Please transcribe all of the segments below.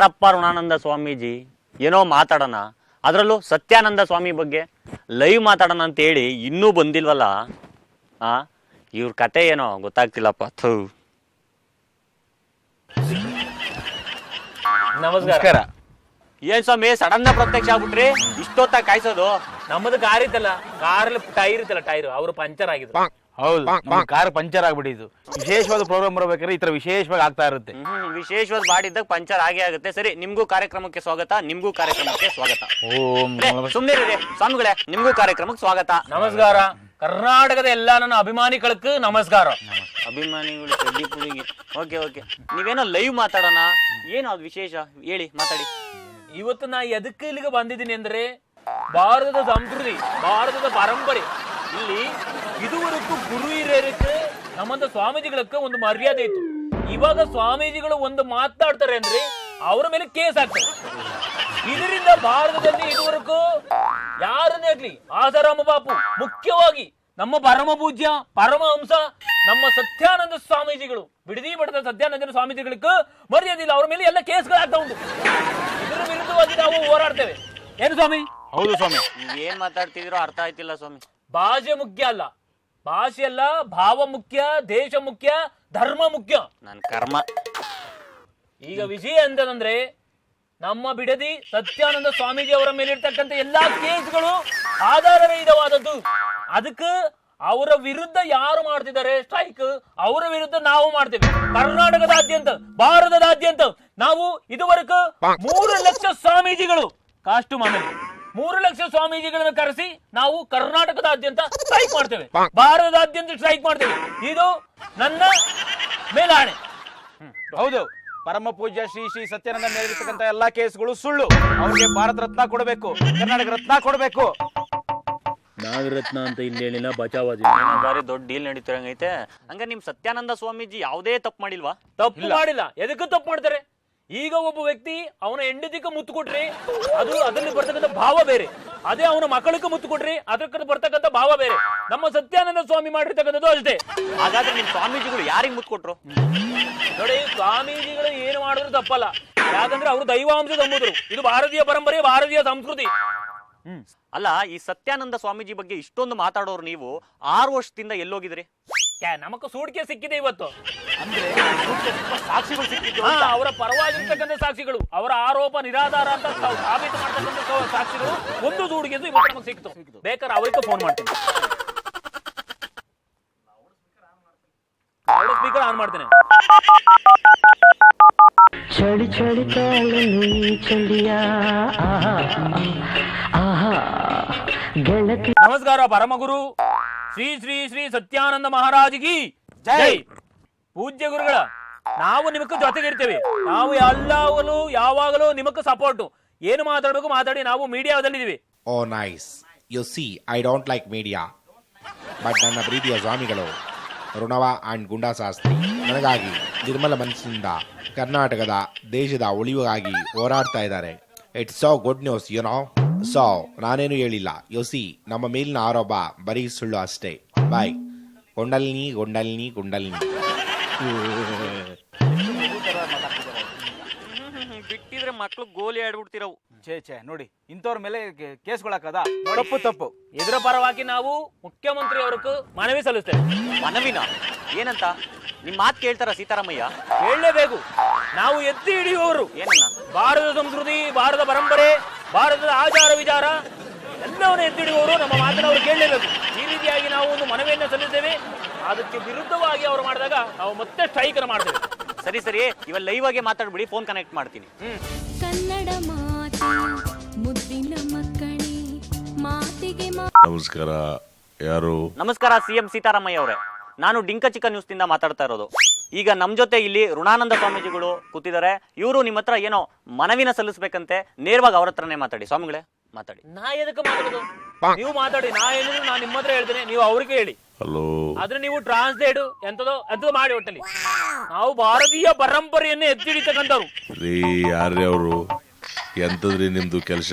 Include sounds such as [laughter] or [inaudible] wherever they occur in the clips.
ಯಾರಪ್ಪ ಋಣಾನಂದ ಸ್ವಾಮೀಜಿ? ಏನೋ ಮಾತಾಡೋಣ. ಅದರಲ್ಲೂ ಸತ್ಯಾನಂದ ಸ್ವಾಮಿ ಬಗ್ಗೆ ಲೈವ್ ಮಾತಾಡೋಣ ಅಂತ ಹೇಳಿ ಇನ್ನೂ ಬಂದಿಲ್ವಲ್ಲ? ಆ ಇವ್ರ ಕತೆ ಏನೋ ಗೊತ್ತಾಗ್ತಿಲ್ಲಪ್ಪ. ಥೂ. ನಮಸ್ಕಾರ. ಏನ್ ಸ್ವಾಮಿ ಸಡನ್ ಪ್ರತ್ಯಕ್ಷ ಆಗ್ಬಿಟ್ರಿ? ಇಷ್ಟೊತ್ತ ಕಾಯ್ಸೋದು? ನಮ್ಮದು ಕಾರ್ ಇತ್ತಲ್ಲ ಕಾರಲ್ಲಿ ಟೈರ್ ಇತ್ತಲ್ಲ ಟೈರ್. ಅವ್ರು ಪಂಚರ್ ಆಗಿದ್ರು. ಹೌದು ನಮ್ಮ ಕಾರ್ ಪಂಚರ್ ಆಗ್ಬಿಟ್ಟಿದ್ದು. ವಿಶೇಷವಾದ ಪ್ರೋಗ್ರಾಮ್ ಬರಬೇಕಾದ್ರೆ ಈ ತರ ವಿಶೇಷವಾಗಿ ಆಗ್ತಾ ಇರುತ್ತೆ. ಹ್ಮ್ ವಿಶೇಷವಾದ ಮಾಡಿದ್ದಾಗ ಪಂಚರ್ ಆಗೇ ಆಗುತ್ತೆ. ಸರಿ ನಿಮ್ಗೂ ಕಾರ್ಯಕ್ರಮಕ್ಕೆ ಸ್ವಾಗತ ನಿಮ್ಗೂ ಕಾರ್ಯಕ್ರಮಕ್ಕೆ ಸ್ವಾಗತ. ಓಂ ನಮಃ. ಸುಮ್ನೆ ರೀ ಸ್ವಾಮಿಗಳೇ ನಿಮ್ಗೂ ಕಾರ್ಯಕ್ರಮಕ್ಕೆ ಸ್ವಾಗತ. ನಮಸ್ಕಾರ. ಕರ್ನಾಟಕದ ಎಲ್ಲಾ ನನ್ನ ಅಭಿಮಾನಿಗಳಿಗೆ ನಮಸ್ಕಾರ. ಅಭಿಮಾನಿಗಳು ಓಕೆ ಓಕೆ. ನೀವೇನೋ ಲೈವ್ ಮಾತಾಡೋಣ? ಏನು ಅದು ವಿಶೇಷ? ಹೇಳಿ ಮಾತಾಡಿ. ಇವತ್ತು ನಾ ಎದಕ್ಕೆ ಇಲ್ಲಿಗೆ ಬಂದಿದ್ದೀನಿ ಅಂದ್ರೆ ಭಾರತದ ಸಂಸ್ಕೃತಿ ಭಾರತದ ಪರಂಪರೆ. ಇಲ್ಲಿ ಇದುವರೆಗೂ ಗುರು ಹಿರಿಯರಿಗೆ ನಮ್ಮಂತ ಸ್ವಾಮೀಜಿಗಳಕ್ಕೆ ಒಂದು ಮರ್ಯಾದೆ ಇತ್ತು. ಇವಾಗ ಸ್ವಾಮೀಜಿಗಳು ಒಂದು ಮಾತಾಡ್ತಾರೆ ಅಂದ್ರೆ ಅವರ ಮೇಲೆ ಕೇಸ್ ಆಗ್ತದೆ. ಇದರಿಂದ ಭಾರತದಲ್ಲಿ ಇದುವರೆಗೂ ಯಾರನ್ನೇ ಆಗ್ಲಿ ಆಸಾರಾಮ ಬಾಪು ಮುಖ್ಯವಾಗಿ ನಮ್ಮ ಪರಮ ಪೂಜ್ಯ ಪರಮಹಂಸ ನಮ್ಮ ಸತ್ಯಾನಂದ ಸ್ವಾಮೀಜಿಗಳು ಬಿಡದಿ ಮಠದ ಸತ್ಯಾನಂದ ಸ್ವಾಮೀಜಿಗಳಿಗೆ ಮರ್ಯಾದೆ ಇಲ್ಲ. ಅವರ ಮೇಲೆ ಎಲ್ಲ ಕೇಸ್ಗಳಾಗ್ತಾ ಉಂಟು. ಇದರ ವಿರುದ್ಧವಾಗಿ ನಾವು ಹೋರಾಡ್ತೇವೆ. ಏನು ಸ್ವಾಮಿ? ಹೌದು ಸ್ವಾಮಿ. ನೀವ್ ಏನ್ ಮಾತಾಡ್ತಿದ್ರು ಅರ್ಥ ಆಯ್ತಿಲ್ಲ ಸ್ವಾಮಿ. ಬಾಜೆ ಮುಖ್ಯ ಅಲ್ಲ. ಭಾಷೆ ಅಲ್ಲ ಭಾವ ಮುಖ್ಯ ದೇಶ ಮುಖ್ಯ ಧರ್ಮ ಮುಖ್ಯ. ನನ್ನ ಕರ್ಮ. ಈಗ ವಿಷಯ ಅಂತಂದ್ರೆ ನಮ್ಮ ಬಿಡದಿ ಸತ್ಯಾನಂದ ಸ್ವಾಮೀಜಿ ಅವರ ಮೇಲೆ ಇರ್ತಕ್ಕಂಥ ಎಲ್ಲಾ ಕೇಸ್ಗಳು ಆಧಾರರಹಿತವಾದದ್ದು ಅದಕ್ಕೆ ಅವರ ವಿರುದ್ಧ ಯಾರು ಮಾಡ್ತಿದ್ದಾರೆ ಸ್ಟ್ರೈಕ್ ಅವರ ವಿರುದ್ಧ ನಾವು ಮಾಡ್ತೇವೆ. ಕರ್ನಾಟಕದಾದ್ಯಂತ ಭಾರತದಾದ್ಯಂತ ನಾವು ಇದುವರೆಗೂ ಮೂರು ಲಕ್ಷ ಸ್ವಾಮೀಜಿಗಳು ಕಾಸ್ಟು ಆಮೇಲೆ ಮೂರು ಲಕ್ಷ ಸ್ವಾಮೀಜಿಗಳನ್ನು ಕರೆಸಿ ನಾವು ಕರ್ನಾಟಕದಾದ್ಯಂತ [laughs] ಸ್ಟ್ರೈಕ್ ಮಾಡ್ತೇವೆ. ಭಾರತದಾದ್ಯಂತ ಸ್ಟ್ರೈಕ್ ಮಾಡ್ತೇವೆ. ಇದು ನನ್ನ ಮೇಲಾಣೆ. ಹೌದು. ಪರಮ ಪೂಜ್ಯ ಶ್ರೀ ಶ್ರೀ ಸತ್ಯಾನಂದ ಮೇಲಿರ್ತಕ್ಕಂಥ ಎಲ್ಲಾ ಕೇಸ್ಗಳು ಸುಳ್ಳು. ಅವ್ರಿಗೆ ಭಾರತ ರತ್ನ ಕೊಡಬೇಕು. ಕರ್ನಾಟಕ ರತ್ನ ಕೊಡಬೇಕು. ನಾಗರತ್ನ ಅಂತ ಇಲ್ಲಿ ಹೇಳಿಲ್ಲ ಬಚಾವಾದಿ ಬಾರಿ ದೊಡ್ಡ ಡೀಲ್ ನಡೀತಿರಂಗೈತೆ. ಹಂಗ ನಿಮ್ ಸತ್ಯಾನಂದ ಸ್ವಾಮೀಜಿ ಯಾವುದೇ ತಪ್ಪು ಮಾಡಿಲ್ವಾ? ತಪ್ಪು ಮಾಡಿಲ್ಲ. ಎದಕ್ಕೂ ತಪ್ಪು ಮಾಡ್ತಾರೆ? ಈಗ ಒಬ್ಬ ವ್ಯಕ್ತಿ ಅವನ ಹೆಂಡತಿಗೆ ಮುತ್ತು ಕೊಟ್ರಿ ಅದು ಅದರಲ್ಲಿ ಬರ್ತಕ್ಕಂಥ ಭಾವ ಬೇರೆ. ಅದೇ ಅವನ ಮಕ್ಕಳಿಗೆ ಮುತ್ತು ಕೊಟ್ರಿ ಅದಕ್ಕೆ ಬರ್ತಕ್ಕಂಥ ಭಾವ ಬೇರೆ. ನಮ್ಮ ಸತ್ಯಾನಂದ ಸ್ವಾಮಿ ಮಾಡಿರ್ತಕ್ಕಂಥದ್ದು ಅಷ್ಟೇ. ಹಾಗಾದ್ರೆ ನಿಮ್ ಸ್ವಾಮೀಜಿಗಳು ಯಾರಿಗೆ ಮುತ್ತು ಕೊಟ್ರು? ನೋಡಿ ಸ್ವಾಮೀಜಿಗಳು ಏನು ಮಾಡಿದ್ರು ತಪ್ಪಲ್ಲ. ಯಾಕಂದ್ರೆ ಅವರು ದೈವಾಂಶ ನಂಬುದ್ರು ಇದು ಭಾರತೀಯ ಪರಂಪರೆ ಭಾರತೀಯ ಸಂಸ್ಕೃತಿ. ಅಲ್ಲ ಈ ಸತ್ಯಾನಂದ ಸ್ವಾಮೀಜಿ ಬಗ್ಗೆ ಇಷ್ಟೊಂದು ಮಾತಾಡೋರು ನೀವು ಆರು ವರ್ಷದಿಂದ ಎಲ್ಲೋಗಿದ್ರಿ? ನಮಗ ಸೂಟಿಗೆ ಸಿಕ್ಕಿದೆ ಇವತ್ತು. ಅಂದ್ರೆ ಸಾಕ್ಷಿಗಳು ಸಿಕ್ಕಿದ್ರು ಹಾ, ಅವರ ಪರವಾಗಿರ್ತಕ್ಕಂಥ ಸಾಕ್ಷಿಗಳು ಅವರ ಆರೋಪ ನಿರಾಧಾರ ಅಂತ ತಾವು ಸಾಬೀತು ಮಾಡ್ತಕ್ಕಂಥ ಸಾ- ಸಾಕ್ಷಿಗಳು ಒಂದು ದೂಡಿಗೆ ಇವತ್ತು ನಮಗೆ ಸಿಕ್ತು ಬೇಕಾದ್ರೆ ಅವರಿಗೆ ಫೋನ್ ಮಾಡ್ತೀನಿ. ಸ್ಪೀಕರ್ ಆನ್ ಮಾಡ್ತೇನೆ. ಚಳಿ ಚಳಿ ಕಾಲನು ಚಳಿಯ ಆಹಾ ಆಹಾ ಗೆಳತಿ ನಮಸ್ಕಾರ ಪರಮಗುರು. ಶ್ರೀ ಶ್ರೀ ಶ್ರೀ ಸತ್ಯಾನಂದ ಮಹಾರಾಜಿಗಿ ಜೈ. ಪೂಜ್ಯ ಗುರುಗಳ ನಾವು ನಿಮಕ್ಕೆ ಜೊತೆಗಿರ್ತೇವೆ ನಾವು ಎಲ್ಲಾಗಲೂ ಯಾವಾಗಲೂ ನಿಮಗೆ ಸಪೋರ್ಟು ಏನು ಮಾತಾಡಬೇಕು ಮಾತಾಡಿ ನಾವು ಮೀಡಿಯಾದಲ್ಲಿದ್ದೀವಿ. ಓ nice you see I don't like media but ನನ್ನ ಪ್ರೀತಿಯ ಸ್ವಾಮಿಗಳು ಋಣವ ಆ್ಯಂಡ್ ಗುಂಡಾಶಾಸ್ತ್ರಿ ನನಗಾಗಿ ನಿರ್ಮಲ ಮನಸ್ಸಿನಿಂದ ಕರ್ನಾಟಕದ ದೇಶದ ಉಳಿವಿಗಾಗಿ ಹೋರಾಡ್ತಾ ಇದ್ದಾರೆ. It's so good news you know so ನಾನೇನು ಹೇಳಿಲ್ಲ. ಯೋಸಿ ನಮ್ಮ ಮೇಲಿನ ಆರೋಪ ಬರೀ ಸುಳ್ಳು ಅಷ್ಟೇ. ಬಾಯ್ ಗೊಂಡಲ್ನಿ ಗೊಂಡಲ್ನಿ ಗೊಂಡಲ್ನಿ. ಬಿಟ್ಟಿದ್ರೆ ಮಕ್ಳು ಗೋಲಿ ಆಡ್ಬಿಡ್ತಿರವು. ಛೇ ಛೇ ನೋಡಿ ಇಂಥವ್ರ ಮೇಲೆ ಕೇಸ್ಗಳಾಕದ? ತಪ್ಪು ತಪ್ಪು. ಇದರ ಪರವಾಗಿ ನಾವು ಮುಖ್ಯಮಂತ್ರಿ ಅವ್ರಕ್ಕೂ ಮನವಿ ಸಲ್ಲಿಸ್ತೇವೆ. ಮನವಿನ? ಏನಂತ? ನಿಮ್ ಮಾತ್ ಕೇಳ್ತಾರ ಸೀತಾರಾಮಯ್ಯ? ಹೇಳಲೇಬೇಕು ನಾವು ಎತ್ತಿ ಹಿಡಿಯುವವರು. ಏನನ್ನ? ಭಾರತದ ಸಂಸ್ಕೃತಿ ಭಾರತ ಪರಂಪರೆ ಭಾರತದ ಆಚಾರ ವಿಚಾರ ಎಲ್ಲವನ್ನು ಎತ್ತಿಡುವವರು ನಮ್ಮ ಮಾತನ್ನು ಅವರು ಕೇಳಲೇಬೇಕು. ಈ ರೀತಿಯಾಗಿ ನಾವು ಒಂದು ಮನವಿಯನ್ನು ಸಲ್ಲಿಸ್ತೇವೆ. ಅದಕ್ಕೆ ವಿರುದ್ಧವಾಗಿ ಅವರು ಮಾಡಿದಾಗ ನಾವು ಮತ್ತೆ ಸ್ಟ್ರೈಕ್ ಮಾಡ್ತೇವೆ. ಸರಿ ಸರಿ ಇವಾಗ ಲೈವ್ ಆಗಿ ಮಾತಾಡ್ಬಿಡಿ ಫೋನ್ ಕನೆಕ್ಟ್ ಮಾಡ್ತೀನಿ. ಕನ್ನಡ ಮಾತೆ ಮುದ್ದಿನ ಮಕ್ಕಳೇ ಮಾತಿಗೆ ಮಾ ನಮಸ್ಕಾರ ಯಾರು? ನಮಸ್ಕಾರ ಸಿ ಎಂ ಸೀತಾರಾಮಯ್ಯ ಅವರೇ. ನಾನು ಡಿಂಕ ಚಿಕ್ಕ ನ್ಯೂಸ್ನಿಂದ ಮಾತಾಡ್ತಾ ಇರೋದು. ಈಗ ನಮ್ಮ ಜೊತೆ ಇಲ್ಲಿ ಋಣಾನಂದ ಸ್ವಾಮೀಜಿಗಳು ಕೂತಿದ್ದಾರೆ. ಇವರು ನಿಮ್ಮ ಹತ್ರ ಏನೋ ಮನವಿನ ಸಲ್ಲಿಸ್ಬೇಕಂತೆ ನೇರವಾಗಿ ಅವ್ರ ಹತ್ರನೇ ಮಾತಾಡಿ. ಸ್ವಾಮಿಗಳೇ ಮಾತಾಡಿ. ನಾ ಎದಕ್ಕೆ ಮಾತಾಡೋದು? ನೀವು ಮಾತಾಡಿ ನಾ ಹೇಳಿದ್ರು ನಾನು ನಿಮ್ಮ ಹತ್ರ ಹೇಳ್ತೇನೆ ನೀವು ಅವ್ರಿಗೆ ಹೇಳಿ. ಹಲೋ. ಆದ್ರೆ ನೀವು ಟ್ರಾನ್ಸ್ಲೇಟ್ ಎಂತದೋ ಎಂತದೋ ಮಾಡಿ ಒಟ್ಟಲ್ಲಿ. ನಾವು ಭಾರತೀಯ ಪರಂಪರೆಯನ್ನೇ ಎತ್ತಿ ಹಿಡಿತಕ್ಕಂಥವ್ರು ರೀ ಯಾರ್ರಿ ಅವರು? ಎಂತದ್ರಿ ನಿಮ್ದು ಕೆಲಸ?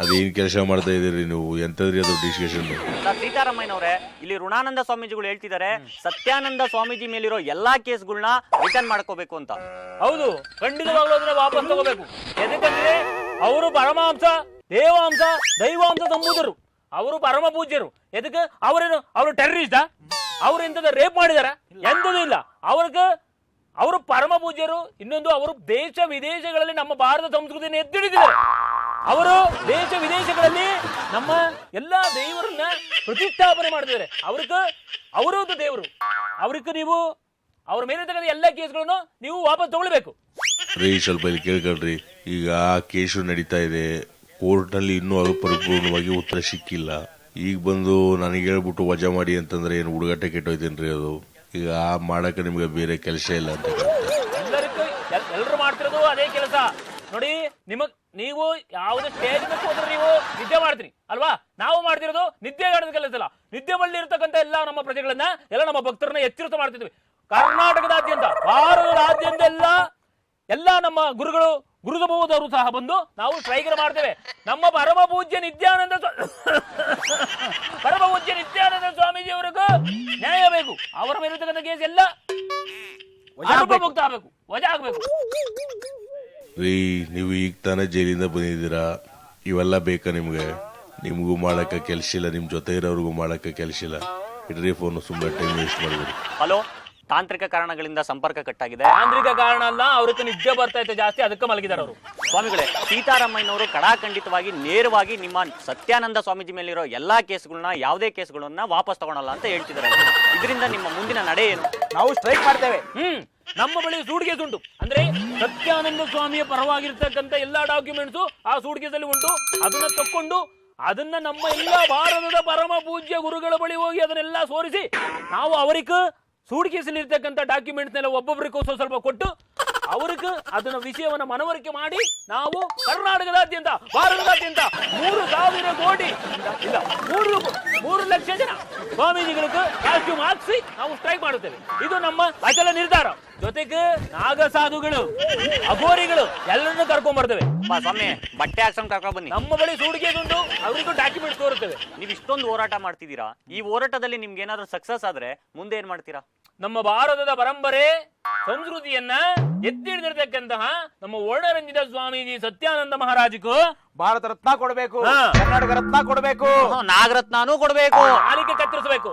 ಅದೇನ್ ಕೆಲಸ ಮಾಡ್ತಾ ಇದೀರಿ ನೀವು? ಎಂತದ್ರಿ ಅದು ಡಿಸ್ಕಷನ್ ಸೀತಾರಾಮಯ್ಯನವರೇ ಇಲ್ಲಿ ಋಣಾನಂದ ಸ್ವಾಮೀಜಿಗಳು ಹೇಳ್ತಿದ್ದಾರೆ ಸತ್ಯಾನಂದ ಸ್ವಾಮೀಜಿ ಮೇಲಿರೋ ಎಲ್ಲಾ ಕೇಸ್ಗಳನ್ನ ರಿಟರ್ನ್ ಮಾಡ್ಕೋಬೇಕು ಅಂತ. ಹೌದು ಖಂಡಿತವಾಗ್ಲೂ ಅದನ್ನ ವಾಪಸ್ ತಗೋಬೇಕು. ಎದಕ್ಕೆ ಅವರು ಪರಮಾಂಸ ದೇವಾಂಶ ದೈವಾಂಶ ಸಂಬೂದರು ಅವರು ಪರಮ ಪೂಜ್ಯರು. ಎದಕ್ಕೆ? ಅವರೇನು? ಅವರು ಟೆರರಿಸ್ಟ್ ಅವ್ರು ಎಂತದ ರೇಪ್ ಮಾಡಿದಾರ? ಎಂತದೂ ಇಲ್ಲ. ಅವ್ರಿಗೆ ಅವರು ಪರಮ ಪೂಜ್ಯರು ಇನ್ನೊಂದು ಅವರು ದೇಶ ವಿದೇಶಗಳಲ್ಲಿ ನಮ್ಮ ಭಾರತ ಸಂಸ್ಕೃತಿಯನ್ನು ಎತ್ತಿಡಿದ್ದಾರೆ ಅವರು ದೇಶ ವಿದೇಶಗಳಲ್ಲಿ ನಮ್ಮ ಎಲ್ಲಾ ದೇವರನ್ನ ಪ್ರತಿಷ್ಠಾಪನೆ ಮಾಡ್ತಿದ್ದಾರೆ ಅವ್ರಿಗೆ ಅವರು ಒಂದು ದೇವರು. ಅವ್ರಿಗೆ ನೀವು ಅವ್ರ ಮೇಲೆ ತಗೊಂಡ ಎಲ್ಲ ಕೇಸ್ಗಳನ್ನು ನೀವು ವಾಪಸ್ ತಗೊಳ್ಬೇಕು. ರೀ ಸ್ವಲ್ಪ ಇಲ್ಲಿ ಕೇಳ್ಕೊಳ್ರಿ. ಈಗ ಆ ಕೇಸು ನಡೀತಾ ಇದೆ. ಕೋರ್ಟ್ನಲ್ಲಿ ಇನ್ನೂ ಅದು ಪರಿಪೂರ್ಣವಾಗಿ ಉತ್ತರ ಸಿಕ್ಕಿಲ್ಲ. ಈಗ ಬಂದು ನನಗೆ ಹೇಳ್ಬಿಟ್ಟು ವಜಾ ಮಾಡಿ ಅಂತಂದ್ರೆ ಏನು ಹುಡುಗಾಟ ಕೆಟ್ಟೋಯ್ತೇನ್ರಿ ಅದು? ಈಗ ಆ ಮಾಡಕ್ಕೆ ನಿಮ್ಗೆ ಬೇರೆ ಕೆಲಸ ಇಲ್ಲ ಅಂತ. ಎಲ್ಲರಿಗೂ ಎಲ್ಲರೂ ಮಾಡ್ತಿರೋದು ಅದೇ ಕೆಲಸ. ನೋಡಿ ನಿಮಗ್ ನೀವು ಯಾವುದೇ ಸ್ಟೇಜ್ ಹೋದ್ರೆ ನೀವು ನಿದ್ದೆ ಮಾಡ್ತೀರಿ ಅಲ್ವಾ? ನಾವು ಮಾಡ್ತಿರೋದು ನಿದ್ದೆ ಮಾಡೋದು ಕೆಲಸ ಇಲ್ಲ ನಿದ್ದೆ ಬಳ್ಳಿ ಇರ್ತಕ್ಕಂಥ ಎಲ್ಲ ನಮ್ಮ ಪ್ರಜೆಗಳನ್ನ ಎಲ್ಲ ನಮ್ಮ ಭಕ್ತರನ್ನ ಎಚ್ಚರಿತ ಮಾಡ್ತಿದ್ವಿ. ಕರ್ನಾಟಕದಾದ್ಯಂತ ಭಾರತದಾದ್ಯಂತ ಎಲ್ಲ ಎಲ್ಲ ನಮ್ಮ ಗುರುಗಳು ಗುರುದಬಹುದವರು ಸಹ ಬಂದು ನಾವು ಸ್ಟ್ರೈಕರ್ ಮಾಡ್ತೇವೆ. ನಮ್ಮ ಪರಮ ಪೂಜ್ಯ ನಿತ್ಯಾನಂದ [laughs] ಪರಮ ಪೂಜ್ಯ ನಿತ್ಯಾನಂದ ಸ್ವಾಮೀಜಿ ಅವರಿಗೂ ನ್ಯಾಯ ಬೇಕು. ಅವರ ಮೇಲೆ ಕೇಸ್ ಎಲ್ಲ ಮುಕ್ತ ಆಗ್ಬೇಕು. ವಜಾ ಆಗ್ಬೇಕು. ರೀ, ನೀವು ಈಗ ತಾನೇ ಜೈಲಿಂದ ಬಂದಿದ್ದೀರಾ? ಇವೆಲ್ಲ ಬೇಕಾ ನಿಮಗೆ? ನಿಮಗೂ ಮಾಡೋಕ್ಕೆ ಕೆಲಸ ಇಲ್ಲ ನಿಮ್ಮ ಜೊತೆ ಇರೋರಿಗೂ ಮಾಡೋಕ್ಕೆ ಕೆಲಸ ಇಲ್ಲ. ಇಡ್ರಿ ಫೋನು ಸುಮ್ಮನೆ ಟೈಮ್ ವೇಸ್ಟ್ ಮಾಡಿದ್ರಿ ಹಲೋ ತಾಂತ್ರಿಕ ಕಾರಣಗಳಿಂದ ಸಂಪರ್ಕ ಕಟ್ಟಾಗಿದೆ. ತಾಂತ್ರಿಕ ಕಾರಣ ಅಲ್ಲ ಅವ್ರಿಗೆ ನಿದ್ದೆ ಬರ್ತಾ ಇತ್ತು ಜಾಸ್ತಿ ಅದಕ್ಕೆ ಮಲಗಿದಾರೆ ಅವರು. ಸ್ವಾಮಿಗಳೇ ಸೀತಾರಾಮಯ್ಯನವರು ಕಡಾಖಂಡಿತವಾಗಿ ನೇರವಾಗಿ ನಿಮ್ಮ ಸತ್ಯಾನಂದ ಸ್ವಾಮೀಜಿ ಮೇಲಿರೋ ಎಲ್ಲಾ ಕೇಸ್ಗಳನ್ನ ಯಾವುದೇ ಕೇಸ್ಗಳನ್ನ ವಾಪಸ್ ತಗೊಳಲ್ಲ ಅಂತ ಹೇಳ್ತಿದ್ದಾರೆ. ಇದರಿಂದ ನಿಮ್ಮ ಮುಂದಿನ ನಡೆ ಏನು? ನಾವು ಸ್ಟ್ರೈಕ್ ಮಾಡ್ತೇವೆ. ಹ್ಮ್ ನಮ್ಮ ಬಳಿ ಸೂಡಿಗೆ ಉಂಟು. ಅಂದ್ರೆ ಸತ್ಯಾನಂದ ಸ್ವಾಮಿಯ ಪರವಾಗಿರ್ತಕ್ಕಂಥ ಎಲ್ಲಾ ಡಾಕ್ಯುಮೆಂಟ್ಸ್ ಆ ಸೂಡಿಗೆದಲ್ಲಿ ಉಂಟು. ಅದನ್ನ ತಕ್ಕೊಂಡು ಅದನ್ನ ನಮ್ಮ ಎಲ್ಲ ಭಾರತದ ಪರಮ ಪೂಜ್ಯ ಗುರುಗಳ ಬಳಿ ಹೋಗಿ ಅದನ್ನೆಲ್ಲ ಸೋರಿಸಿ ನಾವು ಅವರಿಗೆ ಸೂಟ್ಕೇಸಲ್ಲಿ ಇರ್ತಕ್ಕಂಥ ಡಾಕ್ಯುಮೆಂಟ್ಸ್ನೆಲ್ಲ ಒಬ್ಬೊಬ್ಬರಿಗೂ ಸ್ವಲ್ಪ ಕೊಟ್ಟು ಅವ್ರಿಗೆ ಅದನ್ನ ವಿಷಯವನ್ನ ಮನವರಿಕೆ ಮಾಡಿ ನಾವು ಕರ್ನಾಟಕದಾದ್ಯಂತ, ಭಾರತದಾದ್ಯಂತ ಮೂರು ಸಾವಿರ ಕೋಟಿ, ಇಲ್ಲ, ಮೂರು ಮೂರು ಲಕ್ಷ ಜನ ಸ್ವಾಮೀಜಿಗಳಿಗೆ ಕಾಸ್ಟ್ಯೂಮ್ ಹಾಕ್ಸಿ ನಾವು ಸ್ಟ್ರೈಕ್ ಮಾಡುತ್ತೇವೆ. ಇದು ನಮ್ಮ ಅಚಲ ನಿರ್ಧಾರ. ನಾಗ ಸಾಧುಗಳು ಅಘೋರಿಗಳು ಎಲ್ಲರನ್ನೂ ಕರ್ಕೊಂಡ್ ಬರ್ತೇವೆ. ಸ್ವಾಮಿ ಬಟ್ಟೆ ಹಾಕ್ಸಂಗ್ ಕರ್ಕೊಂಡ್ ಬನ್ನಿ. ನಮ್ಮ ಬಳಿ ಸೂಡಿಗೆ ಉಂಟು ಅವರಿಗೂ ಡಾಕ್ಯುಮೆಂಟ್ಸ್ ತೋರುತ್ತೇವೆ ನೀವು ಇಷ್ಟೊಂದು ಹೋರಾಟ ಮಾಡ್ತಿದ್ದೀರಾ? ಈ ಹೋರಾಟದಲ್ಲಿ ನಿಮ್ಗೆ ಏನಾದ್ರು ಸಕ್ಸಸ್ ಆದ್ರೆ ಮುಂದೆ ಏನ್ ಮಾಡ್ತೀರಾ? ನಮ್ಮ ಭಾರತದ ಪರಂಪರೆ ಸಂಸ್ಕೃತಿಯನ್ನ ಎತ್ತಿ ಹಿಡಿದಿರ್ತಕ್ಕಂತಹ ನಮ್ಮ ವರ್ಣರಂಜಿತ ಸ್ವಾಮೀಜಿ ಸತ್ಯಾನಂದ ಮಹಾರಾಜಕ್ಕೂ ಭಾರತ ರತ್ನ ಕೊಡಬೇಕು. ಕರ್ನಾಟಕ ರತ್ನ ಕೊಡಬೇಕು. ನಾಗರತ್ನಾನೂ ಕೊಡ್ಬೇಕು. ಆಲಿಕೆ ಕತ್ತರಿಸಬೇಕು.